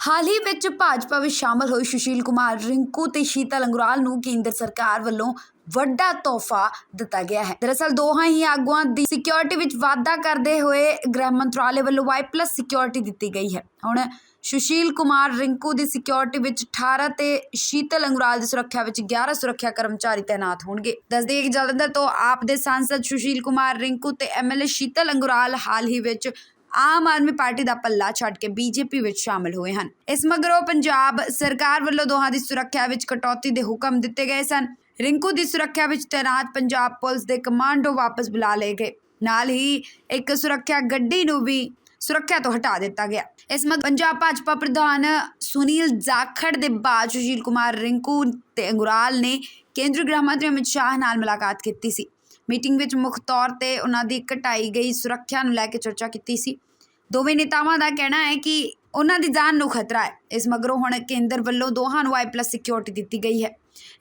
ਹਾਲ ਹੀ ਵਿੱਚ ਭਾਜਪਾ ਵਿੱਚ ਸ਼ਾਮਲ ਹੋਏ ਸੁਸ਼ੀਲ ਕੁਮਾਰ, ਰਿੰਕੂ ਤੇ ਸ਼ੀਤਲ ਅੰਗਰਾਲ ਨੂੰ ਕੇਂਦਰ ਸਰਕਾਰ ਵੱਲੋਂ ਵੱਡਾ ਤੋਹਫਾ ਦਿੱਤਾ ਗਿਆ ਹੈ। ਦਰਅਸਲ ਦੋਹਾਂ ਹੀ ਆਗੂਆਂ ਦੀ ਸਿਕਿਉਰਿਟੀ ਵਿੱਚ ਵਾਧਾ ਕਰਦੇ ਹੋਏ ਗ੍ਰਹਿ ਮੰਤਰਾਲੇ ਵੱਲੋਂ ਵਾਈ ਪਲੱਸ ਸਿਕਿਉਰਿਟੀ ਦਿੱਤੀ ਗਈ ਹੈ। ਹੁਣ ਸੁਸ਼ੀਲ ਕੁਮਾਰ, ਰਿੰਕੂ ਦੀ ਸਿਕਿਉਰਿਟੀ ਵਿੱਚ 18 ਤੇ ਸ਼ੀਤਲ ਅੰਗਰਾਲ ਦੀ ਸੁਰੱਖਿਆ ਵਿੱਚ 11 ਸੁਰੱਖਿਆ ਕਰਮਚਾਰੀ ਤਾਇਨਾਤ ਹੋਣਗੇ। ਦੱਸਦੇ ਕਿ ਜਲੰਧਰ ਤੋਂ ਆਪ ਦੇ ਸਾਂਸਦ ਸੁਸ਼ੀਲ ਕੁਮਾਰ, ਰਿੰਕੂ ਤੇ ਐਮਐਲਏ ਸ਼ੀਤਲ ਅੰਗਰਾਲ ਹਾਲ ਹੀ ਵਿੱਚ ਆਮ ਆਦਮੀ ਪਾਰਟੀ ਦਾ ਪੱਲਾ ਛੱਡ ਕੇ ਬੀਜੇਪੀ ਵਿੱਚ ਸ਼ਾਮਲ ਹੋਏ ਹਨ। ਇਸ ਮਗਰੋਂ ਪੰਜਾਬ ਸਰਕਾਰ ਵੱਲੋਂ ਦੋਹਾਂ ਦੀ ਸੁਰੱਖਿਆ ਵਿੱਚ ਕਟੌਤੀ ਦੇ ਹੁਕਮ ਦਿੱਤੇ ਗਏ ਸਨ। ਰਿੰਕੂ ਦੀ ਸੁਰੱਖਿਆ ਵਿੱਚ ਤੈਨਾਤ ਪੰਜਾਬ ਪੁਲਿਸ ਦੇ ਕਮਾਂਡੋ ਵਾਪਸ ਬੁਲਾ ਲਏ ਗਏ। ਨਾਲ ਹੀ ਇੱਕ ਸੁਰੱਖਿਆ ਗੱਡੀ ਨੂੰ ਵੀ ਸੁਰੱਖਿਆ ਤੋਂ ਹਟਾ ਦਿੱਤਾ ਗਿਆ। ਇਸ ਮਗ, ਪੰਜਾਬ ਭਾਜਪਾ ਪ੍ਰਧਾਨ ਸੁਨੀਲ ਜਾਖੜ ਦੇ ਬਾਅਦ ਸੁਸ਼ੀਲ ਕੁਮਾਰ ਰਿੰਕੂ ਤੇ ਅੰਗੁਰਾਲ ਨੇ ਕੇਂਦਰੀ ਗ੍ਰਹਿ ਮੰਤਰੀ ਅਮਿਤ ਸ਼ਾਹ ਨਾਲ ਮੁਲਾਕਾਤ ਕੀਤੀ ਸੀ। ਮੀਟਿੰਗ ਵਿੱਚ ਮੁੱਖ ਤੌਰ ਤੇ ਉਹਨਾਂ ਦੀ ਘਟਾਈ ਗਈ ਸੁਰੱਖਿਆ ਨੂੰ ਲੈ ਕੇ ਚਰਚਾ ਕੀਤੀ ਸੀ। ਦੋਵੇਂ ਨੇਤਾਵਾਂ ਦਾ ਕਹਿਣਾ ਹੈ ਕਿ ਉਹਨਾਂ ਦੀ ਜਾਨ ਨੂੰ ਖਤਰਾ ਹੈ। ਇਸ ਮਗਰੋਂ ਹੁਣ ਕੇਂਦਰ ਵੱਲੋਂ ਦੋਹਾਂ ਨੂੰ ਆਈ ਪਲੱਸ ਸਿਕਿਉਰਿਟੀ ਦਿੱਤੀ ਗਈ ਹੈ।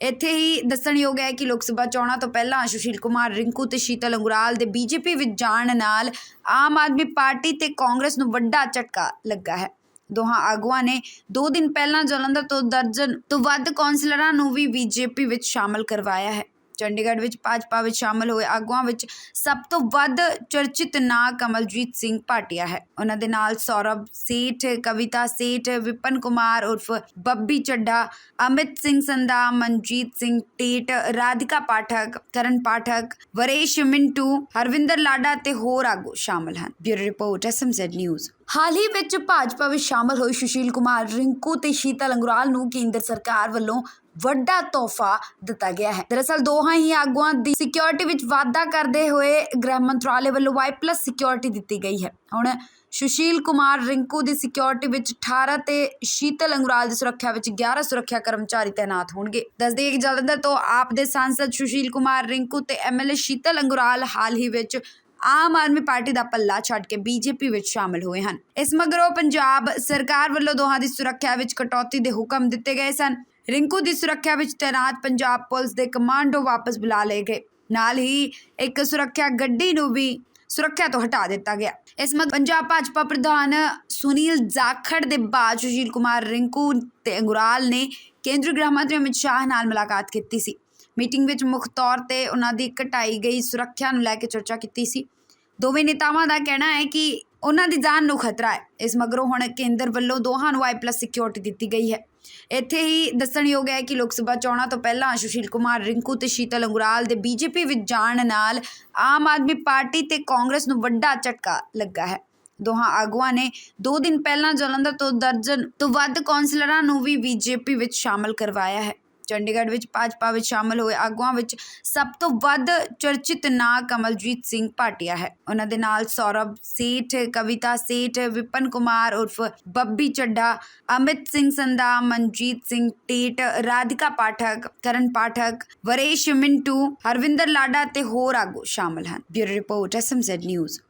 ਇੱਥੇ ਹੀ ਦੱਸਣਯੋਗ ਹੈ ਕਿ ਲੋਕ ਸਭਾ ਚੋਣਾਂ ਤੋਂ ਪਹਿਲਾਂ ਸੁਸ਼ੀਲ ਕੁਮਾਰ ਰਿੰਕੂ ਤੇ ਸ਼ੀਤਲ ਅੰਗੁਰਾਲ ਦੇ ਬੀਜੇਪੀ ਵਿੱਚ ਜਾਣ ਨਾਲ ਆਮ ਆਦਮੀ ਪਾਰਟੀ ਤੇ ਕਾਂਗਰਸ ਨੂੰ ਵੱਡਾ ਝਟਕਾ ਲੱਗਾ ਹੈ। ਦੋਹਾਂ ਆਗੂਆਂ ਨੇ 2 ਦਿਨ ਪਹਿਲਾਂ ਜਲੰਧਰ ਤੋਂ ਦਰਜਨ ਤੋਂ ਵੱਧ ਕੌਂਸਲਰਾਂ ਨੂੰ ਵੀ ਬੀਜੇਪੀ ਵਿੱਚ ਸ਼ਾਮਲ ਕਰਵਾਇਆ ਹੈ। ਚੰਡੀਗੜ੍ਹ ਵਿੱਚ ਭਾਜਪਾ ਵਿੱਚ ਸ਼ਾਮਲ ਹੋਏ ਆਗੂਆਂ ਵਿੱਚ ਸਭ ਤੋਂ ਵੱਧ ਚਰਚਿਤ ਨਾਂ ਕਮਲਜੀਤ ਸਿੰਘ ਭਾਟੀਆ ਹੈ। ਉਹਨਾਂ ਦੇ ਨਾਲ ਸੌਰਭ ਸੇਠ, ਕਵਿਤਾ ਸੇਠ, ਵਿਪਨ ਕੁਮਾਰ ਉਰਫ ਬੱਬੀ ਚੱਡਾ ਅਮਿਤ ਸਿੰਘ ਸੰਧਾ, ਮਨਜੀਤ ਸਿੰਘ ਟੇਟ, ਰਾਧਿਕਾ ਪਾਠਕ, ਕਰਨ ਪਾਠਕ, ਵਰੇਸ਼ ਮਿੰਟੂ, ਹਰਵਿੰਦਰ ਲਾਡਾ ਤੇ ਹੋਰ ਆਗੂ ਸ਼ਾਮਲ ਹਨ। Bureau report SMZ news. ਹਾਲ ਹੀ ਵਿੱਚ ਭਾਜਪਾ ਵਿੱਚ ਸ਼ਾਮਲ ਹੋਏ ਸੁਸ਼ੀਲ ਕੁਮਾਰ, ਰਿੰਕੂ ਤੇ ਸ਼ੀਤਲ ਅੰਗਰਾਲ ਨੂੰ ਕੇਂਦਰ ਸਰਕਾਰ ਵੱਲੋਂ ਵੱਡਾ ਤੋਹਫਾ ਦਿੱਤਾ ਗਿਆ ਹੈ। ਦਰਅਸਲ ਦੋਹਾਂ ਹੀ ਆਗੂਆਂ ਦੀ ਸਿਕਿਉਰਿਟੀ ਵਿੱਚ ਵਾਧਾ ਕਰਦੇ ਹੋਏ ਗ੍ਰਹਿ ਮੰਤਰਾਲੇ ਵੱਲੋਂ ਵਾਈ ਪਲੱਸ ਸਿਕਿਉਰਿਟੀ ਦਿੱਤੀ ਗਈ ਹੈ। ਹੁਣ ਸੁਸ਼ੀਲ ਕੁਮਾਰ, ਰਿੰਕੂ ਦੀ ਸਿਕਿਉਰਿਟੀ ਵਿੱਚ 18 ਤੇ ਸ਼ੀਤਲ ਅੰਗਰਾਲ ਦੀ ਸੁਰੱਖਿਆ ਵਿੱਚ 11 ਸੁਰੱਖਿਆ ਕਰਮਚਾਰੀ ਤਾਇਨਾਤ ਹੋਣਗੇ। ਦੱਸਦੇ ਕਿ ਜਲੰਧਰ ਤੋਂ ਆਪ ਦੇ ਸਾਂਸਦ ਸੁਸ਼ੀਲ ਕੁਮਾਰ, ਰਿੰਕੂ ਤੇ ਐਮਐਲਏ ਸ਼ੀਤਲ ਅੰਗਰਾਲ ਹਾਲ ਹੀ ਵਿੱਚ ਆਮ ਆਦਮੀ ਪਾਰਟੀ ਦਾ ਪੱਲਾ ਛੱਡ ਕੇ ਬੀਜੇਪੀ ਵਿੱਚ ਸ਼ਾਮਲ ਹੋਏ ਹਨ। ਇਸ ਮਗਰੋਂ ਪੰਜਾਬ ਸਰਕਾਰ ਵੱਲੋਂ ਦੋਹਾਂ ਦੀ ਸੁਰੱਖਿਆ ਵਿੱਚ ਕਟੌਤੀ ਦੇ ਹੁਕਮ ਦਿੱਤੇ ਗਏ ਸਨ। ਰਿੰਕੂ ਦੀ ਸੁਰੱਖਿਆ ਵਿੱਚ ਤੈਨਾਤ ਪੰਜਾਬ ਪੁਲਿਸ ਦੇ ਕਮਾਂਡੋ ਵਾਪਸ ਬੁਲਾ ਲਏ ਗਏ। ਨਾਲ ਹੀ ਇੱਕ ਸੁਰੱਖਿਆ ਗੱਡੀ ਨੂੰ ਵੀ ਸੁਰੱਖਿਆ ਤੋਂ ਹਟਾ ਦਿੱਤਾ ਗਿਆ। ਇਸ ਮਗ, ਪੰਜਾਬ ਭਾਜਪਾ ਪ੍ਰਧਾਨ ਸੁਨੀਲ ਜਾਖੜ ਦੇ ਬਾਅਦ ਸੁਸ਼ੀਲ ਕੁਮਾਰ ਰਿੰਕੂ ਤੇ ਅੰਗੁਰਾਲ ਨੇ ਕੇਂਦਰੀ ਗ੍ਰਹਿ ਮੰਤਰੀ ਅਮਿਤ ਸ਼ਾਹ ਨਾਲ ਮੁਲਾਕਾਤ ਕੀਤੀ ਸੀ। ਮੀਟਿੰਗ ਵਿੱਚ ਮੁੱਖ ਤੌਰ ਤੇ ਉਹਨਾਂ ਦੀ ਘਟਾਈ ਗਈ ਸੁਰੱਖਿਆ ਨੂੰ ਲੈ ਕੇ ਚਰਚਾ ਕੀਤੀ ਸੀ। ਦੋਵੇਂ ਨੇਤਾਵਾਂ ਦਾ ਕਹਿਣਾ ਹੈ ਕਿ ਉਹਨਾਂ ਦੀ ਜਾਨ ਨੂੰ ਖਤਰਾ ਹੈ। ਇਸ ਮਗਰੋਂ ਹੁਣ ਕੇਂਦਰ ਵੱਲੋਂ ਦੋਹਾਂ ਨੂੰ ਆਈ ਪਲੱਸ ਸਿਕਿਉਰਿਟੀ ਦਿੱਤੀ ਗਈ ਹੈ। ਇੱਥੇ ਹੀ ਦੱਸਣਯੋਗ ਹੈ ਕਿ ਲੋਕ ਸਭਾ ਚੋਣਾਂ ਤੋਂ ਪਹਿਲਾਂ ਸੁਸ਼ੀਲ ਕੁਮਾਰ ਰਿੰਕੂ ਤੇ ਸ਼ੀਤਲ ਅੰਗੁਰਾਲ ਦੇ ਬੀਜੇਪੀ ਵਿੱਚ ਜਾਣ ਨਾਲ ਆਮ ਆਦਮੀ ਪਾਰਟੀ ਤੇ ਕਾਂਗਰਸ ਨੂੰ ਵੱਡਾ ਝਟਕਾ ਲੱਗਾ ਹੈ। ਦੋਹਾਂ ਆਗੂਆਂ ਨੇ 2 ਦਿਨ ਪਹਿਲਾਂ ਜਲੰਧਰ ਤੋਂ ਦਰਜਨ ਤੋਂ ਵੱਧ ਕੌਂਸਲਰਾਂ ਨੂੰ ਵੀ ਬੀਜੇਪੀ ਵਿੱਚ ਸ਼ਾਮਲ ਕਰਵਾਇਆ ਹੈ। ਚੰਡੀਗੜ੍ਹ ਵਿੱਚ ਭਾਜਪਾ ਵਿੱਚ ਸ਼ਾਮਲ ਹੋਏ ਆਗੂਆਂ ਵਿੱਚ ਸਭ ਤੋਂ ਵੱਧ ਚਰਚਿਤ ਨਾਂ ਕਮਲਜੀਤ ਸਿੰਘ ਭਾਟੀਆ ਹੈ। ਉਹਨਾਂ ਦੇ ਨਾਲ ਸੌਰਭ ਸੇਠ, ਕਵਿਤਾ ਸੇਠ, ਵਿਪਨ ਕੁਮਾਰ ਉਰਫ ਬੱਬੀ ਚੱਡਾ ਅਮਿਤ ਸਿੰਘ ਸੰਧਾ, ਮਨਜੀਤ ਸਿੰਘ ਟੇਟ, ਰਾਧਿਕਾ ਪਾਠਕ, ਕਰਨ ਪਾਠਕ, ਵਰੇਸ਼ ਮਿੰਟੂ, ਹਰਵਿੰਦਰ ਲਾਡਾ ਤੇ ਹੋਰ ਆਗੂ ਸ਼ਾਮਲ ਹਨ। Bureau report SMZ news.